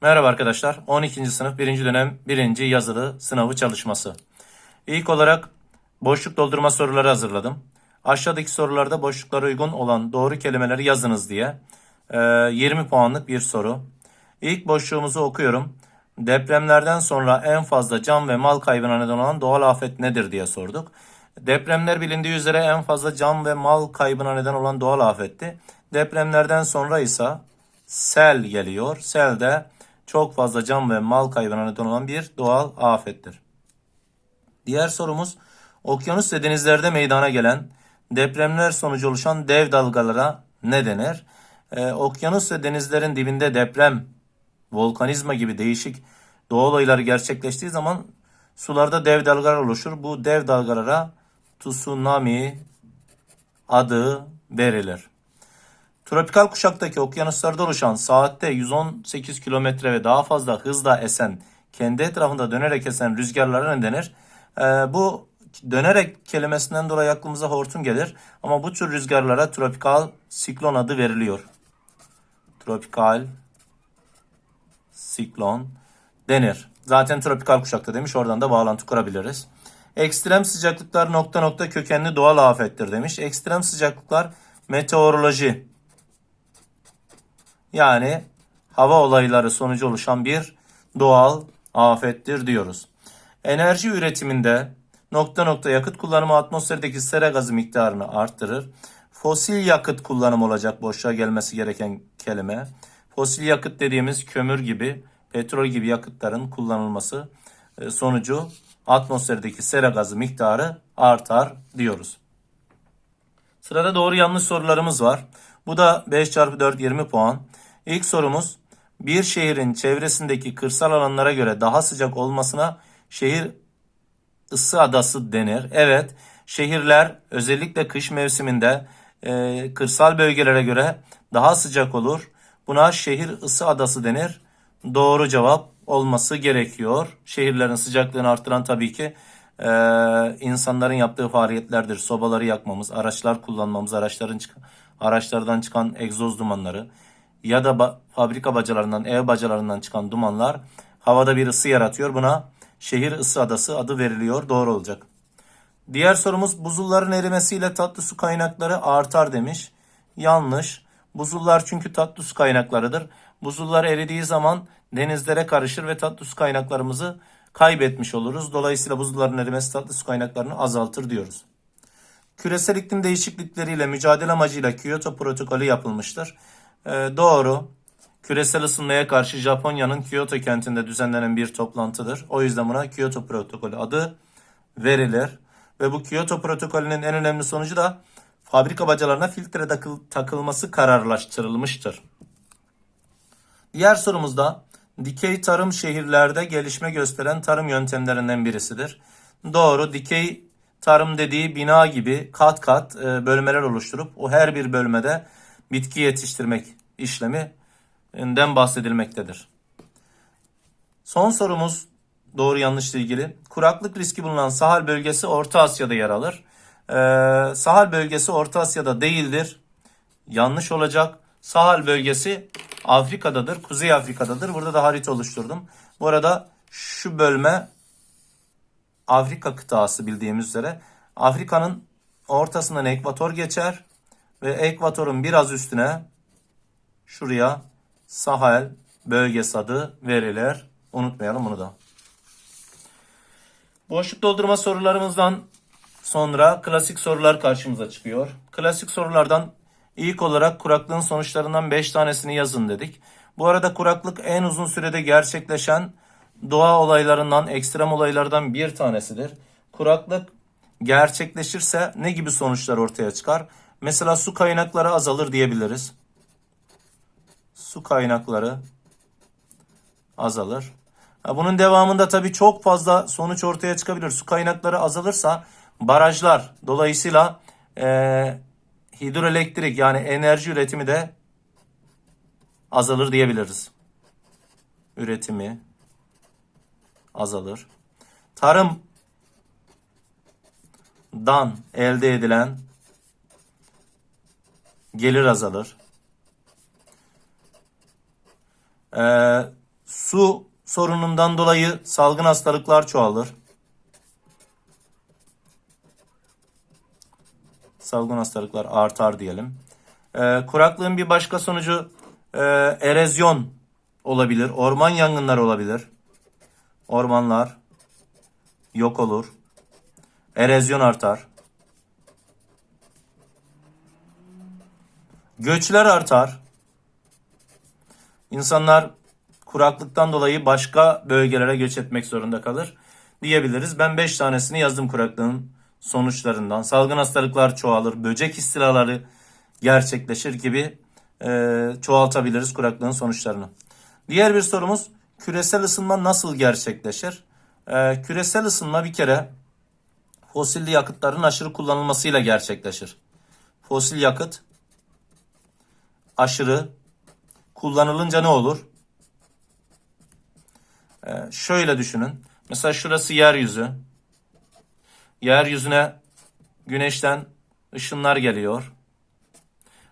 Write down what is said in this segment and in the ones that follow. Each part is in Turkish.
Merhaba arkadaşlar. 12. sınıf 1. dönem 1. yazılı sınavı çalışması. İlk olarak boşluk doldurma soruları hazırladım. Aşağıdaki sorularda boşluklara uygun olan doğru kelimeleri yazınız diye e, 20 puanlık bir soru. İlk boşluğumuzu okuyorum. Depremlerden sonra en fazla can ve mal kaybına neden olan doğal afet nedir diye sorduk. Depremler bilindiği üzere en fazla can ve mal kaybına neden olan doğal afetti. Depremlerden sonra ise sel geliyor. Sel de çok fazla can ve mal kaybına neden olan bir doğal afettir. Diğer sorumuz okyanus ve denizlerde meydana gelen depremler sonucu oluşan dev dalgalara ne denir? Ee, okyanus ve denizlerin dibinde deprem, volkanizma gibi değişik doğa olayları gerçekleştiği zaman sularda dev dalgalar oluşur. Bu dev dalgalara tsunami adı verilir. Tropikal kuşaktaki okyanuslarda oluşan saatte 118 kilometre ve daha fazla hızla esen, kendi etrafında dönerek esen rüzgarlara ne denir? Ee, bu dönerek kelimesinden dolayı aklımıza hortum gelir. Ama bu tür rüzgarlara tropikal siklon adı veriliyor. Tropikal siklon denir. Zaten tropikal kuşakta demiş. Oradan da bağlantı kurabiliriz. Ekstrem sıcaklıklar nokta nokta kökenli doğal afettir demiş. Ekstrem sıcaklıklar meteoroloji yani hava olayları sonucu oluşan bir doğal afettir diyoruz. Enerji üretiminde nokta nokta yakıt kullanımı atmosferdeki sera gazı miktarını arttırır. Fosil yakıt kullanımı olacak boşluğa gelmesi gereken kelime. Fosil yakıt dediğimiz kömür gibi, petrol gibi yakıtların kullanılması e, sonucu atmosferdeki sera gazı miktarı artar diyoruz. Sırada doğru yanlış sorularımız var. Bu da 5 çarpı 4 20 puan. İlk sorumuz bir şehrin çevresindeki kırsal alanlara göre daha sıcak olmasına şehir ısı adası denir. Evet şehirler özellikle kış mevsiminde e, kırsal bölgelere göre daha sıcak olur. Buna şehir ısı adası denir. Doğru cevap olması gerekiyor. Şehirlerin sıcaklığını arttıran tabii ki e, insanların yaptığı faaliyetlerdir. Sobaları yakmamız, araçlar kullanmamız, araçların araçlardan çıkan egzoz dumanları ya da ba- fabrika bacalarından, ev bacalarından çıkan dumanlar havada bir ısı yaratıyor. Buna şehir ısı adası adı veriliyor. Doğru olacak. Diğer sorumuz buzulların erimesiyle tatlı su kaynakları artar demiş. Yanlış. Buzullar çünkü tatlı su kaynaklarıdır. Buzullar eridiği zaman denizlere karışır ve tatlı su kaynaklarımızı kaybetmiş oluruz. Dolayısıyla buzulların erimesi tatlı su kaynaklarını azaltır diyoruz. Küresel iklim değişiklikleriyle mücadele amacıyla Kyoto protokolü yapılmıştır. Ee, doğru. Küresel ısınmaya karşı Japonya'nın Kyoto kentinde düzenlenen bir toplantıdır. O yüzden buna Kyoto protokolü adı verilir. Ve bu Kyoto protokolünün en önemli sonucu da fabrika bacalarına filtre takıl- takılması kararlaştırılmıştır. Diğer sorumuzda dikey tarım şehirlerde gelişme gösteren tarım yöntemlerinden birisidir. Doğru dikey tarım dediği bina gibi kat kat e, bölmeler oluşturup o her bir bölmede bitki yetiştirmek işleminden bahsedilmektedir. Son sorumuz doğru yanlışla ilgili. Kuraklık riski bulunan Sahel bölgesi Orta Asya'da yer alır. Ee, Sahel bölgesi Orta Asya'da değildir. Yanlış olacak. Sahel bölgesi Afrika'dadır. Kuzey Afrika'dadır. Burada da harita oluşturdum. Bu arada şu bölme Afrika kıtası bildiğimiz üzere. Afrika'nın ortasından ekvator geçer ve ekvatorun biraz üstüne şuraya Sahel bölgesi adı verilir. Unutmayalım bunu da. Boşluk doldurma sorularımızdan sonra klasik sorular karşımıza çıkıyor. Klasik sorulardan ilk olarak kuraklığın sonuçlarından 5 tanesini yazın dedik. Bu arada kuraklık en uzun sürede gerçekleşen doğa olaylarından, ekstrem olaylardan bir tanesidir. Kuraklık gerçekleşirse ne gibi sonuçlar ortaya çıkar? Mesela su kaynakları azalır diyebiliriz. Su kaynakları azalır. Bunun devamında tabii çok fazla sonuç ortaya çıkabilir. Su kaynakları azalırsa barajlar dolayısıyla eee hidroelektrik yani enerji üretimi de azalır diyebiliriz. Üretimi azalır. Tarımdan elde edilen gelir azalır. Ee, Su sorunundan dolayı salgın hastalıklar çoğalır. Salgın hastalıklar artar diyelim. Ee, kuraklığın bir başka sonucu e, erozyon olabilir. Orman yangınları olabilir. Ormanlar yok olur. Erozyon artar. Göçler artar. İnsanlar kuraklıktan dolayı başka bölgelere göç etmek zorunda kalır diyebiliriz. Ben 5 tanesini yazdım kuraklığın sonuçlarından. Salgın hastalıklar çoğalır, böcek istilaları gerçekleşir gibi e, çoğaltabiliriz kuraklığın sonuçlarını. Diğer bir sorumuz küresel ısınma nasıl gerçekleşir? E, küresel ısınma bir kere fosilli yakıtların aşırı kullanılmasıyla gerçekleşir. Fosil yakıt aşırı kullanılınca ne olur? Ee, şöyle düşünün. Mesela şurası yeryüzü. Yeryüzüne güneşten ışınlar geliyor.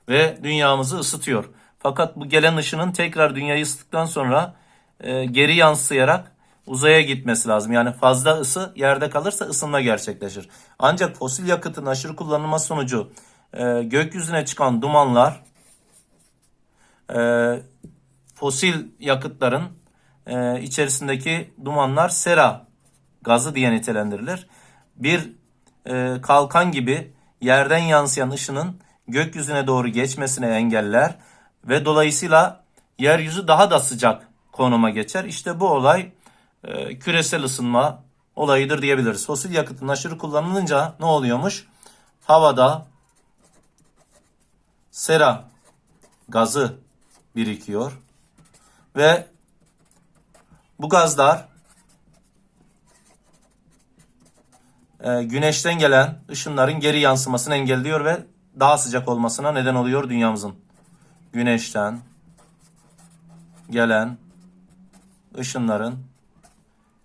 Ve dünyamızı ısıtıyor. Fakat bu gelen ışının tekrar dünyayı ısıttıktan sonra e, geri yansıyarak uzaya gitmesi lazım. Yani fazla ısı yerde kalırsa ısınma gerçekleşir. Ancak fosil yakıtın aşırı kullanılması sonucu e, gökyüzüne çıkan dumanlar e, fosil yakıtların e, içerisindeki dumanlar sera gazı diye nitelendirilir. Bir e, kalkan gibi yerden yansıyan ışının gökyüzüne doğru geçmesine engeller ve dolayısıyla yeryüzü daha da sıcak konuma geçer. İşte bu olay e, küresel ısınma olayıdır diyebiliriz. Fosil yakıtın aşırı kullanılınca ne oluyormuş? Havada sera gazı birikiyor ve bu gazlar e, güneşten gelen ışınların geri yansımasını engelliyor ve daha sıcak olmasına neden oluyor dünyamızın. Güneşten gelen ışınların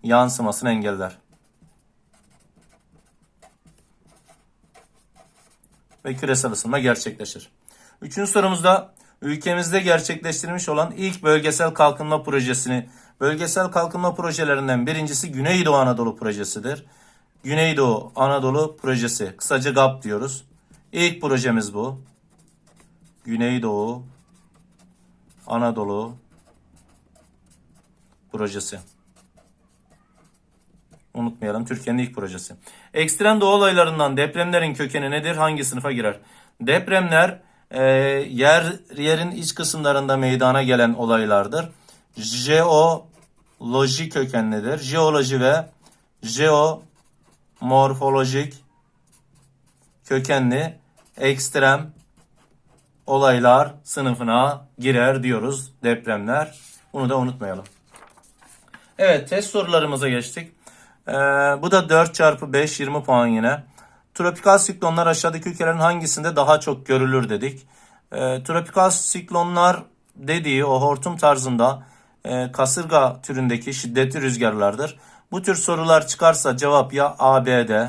yansımasını engeller. Ve küresel ısınma gerçekleşir. Üçüncü sorumuzda ülkemizde gerçekleştirilmiş olan ilk bölgesel kalkınma projesini Bölgesel kalkınma projelerinden birincisi Güneydoğu Anadolu projesidir. Güneydoğu Anadolu projesi. Kısaca GAP diyoruz. İlk projemiz bu. Güneydoğu Anadolu projesi. Unutmayalım Türkiye'nin ilk projesi. Ekstrem doğa olaylarından depremlerin kökeni nedir? Hangi sınıfa girer? Depremler e, yer yerin iç kısımlarında meydana gelen olaylardır. Jeoloji kökenlidir. Jeoloji ve jeomorfolojik kökenli ekstrem olaylar sınıfına girer diyoruz depremler. Bunu da unutmayalım. Evet test sorularımıza geçtik. Ee, bu da 4 çarpı 5 20 puan yine. Tropikal siklonlar aşağıdaki ülkelerin hangisinde daha çok görülür dedik. Ee, tropikal siklonlar dediği o hortum tarzında e, kasırga türündeki şiddetli rüzgarlardır. Bu tür sorular çıkarsa cevap ya ABD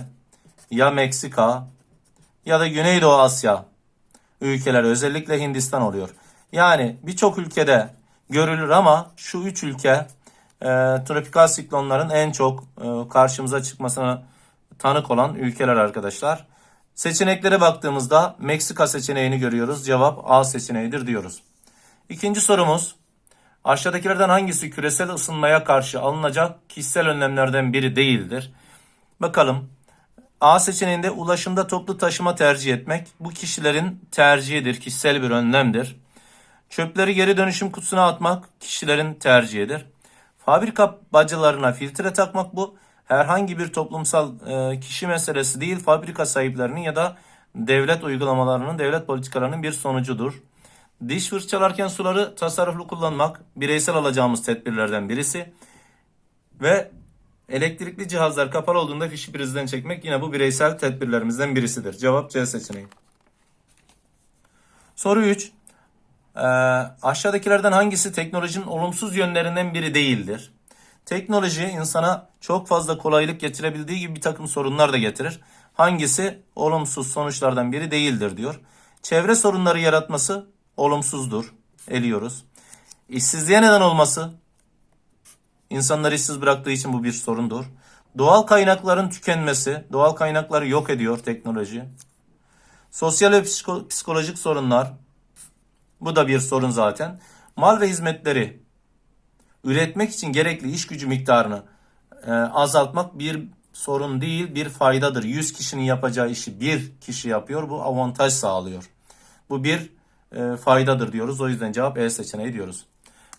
ya Meksika ya da Güneydoğu Asya ülkeler özellikle Hindistan oluyor. Yani birçok ülkede görülür ama şu üç ülke e, tropikal siklonların en çok e, karşımıza çıkmasına tanık olan ülkeler arkadaşlar. Seçeneklere baktığımızda Meksika seçeneğini görüyoruz. Cevap A seçeneğidir diyoruz. İkinci sorumuz Aşağıdakilerden hangisi küresel ısınmaya karşı alınacak kişisel önlemlerden biri değildir? Bakalım. A seçeneğinde ulaşımda toplu taşıma tercih etmek bu kişilerin tercihidir, kişisel bir önlemdir. Çöpleri geri dönüşüm kutusuna atmak kişilerin tercihidir. Fabrika bacalarına filtre takmak bu herhangi bir toplumsal e, kişi meselesi değil, fabrika sahiplerinin ya da devlet uygulamalarının, devlet politikalarının bir sonucudur. Diş fırçalarken suları tasarruflu kullanmak bireysel alacağımız tedbirlerden birisi. Ve elektrikli cihazlar kapalı olduğunda fişi prizden çekmek yine bu bireysel tedbirlerimizden birisidir. Cevap C seçeneği. Soru 3. Ee, aşağıdakilerden hangisi teknolojinin olumsuz yönlerinden biri değildir? Teknoloji insana çok fazla kolaylık getirebildiği gibi bir takım sorunlar da getirir. Hangisi olumsuz sonuçlardan biri değildir diyor. Çevre sorunları yaratması olumsuzdur. Eliyoruz. İşsizliğe neden olması İnsanları işsiz bıraktığı için bu bir sorundur. Doğal kaynakların tükenmesi, doğal kaynakları yok ediyor teknoloji. Sosyal ve psiko- psikolojik sorunlar, bu da bir sorun zaten. Mal ve hizmetleri üretmek için gerekli iş gücü miktarını e, azaltmak bir sorun değil, bir faydadır. 100 kişinin yapacağı işi bir kişi yapıyor, bu avantaj sağlıyor. Bu bir e, faydadır diyoruz. O yüzden cevap E seçeneği diyoruz.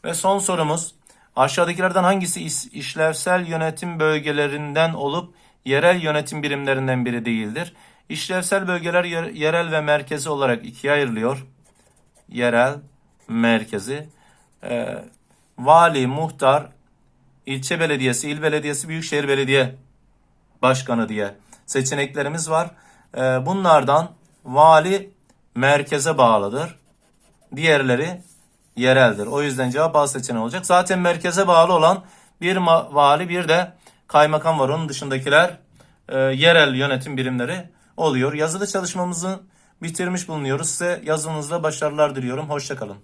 Ve son sorumuz aşağıdakilerden hangisi iş- işlevsel yönetim bölgelerinden olup yerel yönetim birimlerinden biri değildir? İşlevsel bölgeler yer- yerel ve merkezi olarak ikiye ayrılıyor. Yerel, merkezi. Ee, vali, muhtar, ilçe belediyesi, il belediyesi, büyükşehir belediye başkanı diye seçeneklerimiz var. Ee, bunlardan vali merkeze bağlıdır. Diğerleri yereldir. O yüzden cevap A seçeneği olacak. Zaten merkeze bağlı olan bir vali bir de kaymakam var. Onun dışındakiler e, yerel yönetim birimleri oluyor. Yazılı çalışmamızı bitirmiş bulunuyoruz. Size yazınızda başarılar diliyorum. Hoşçakalın.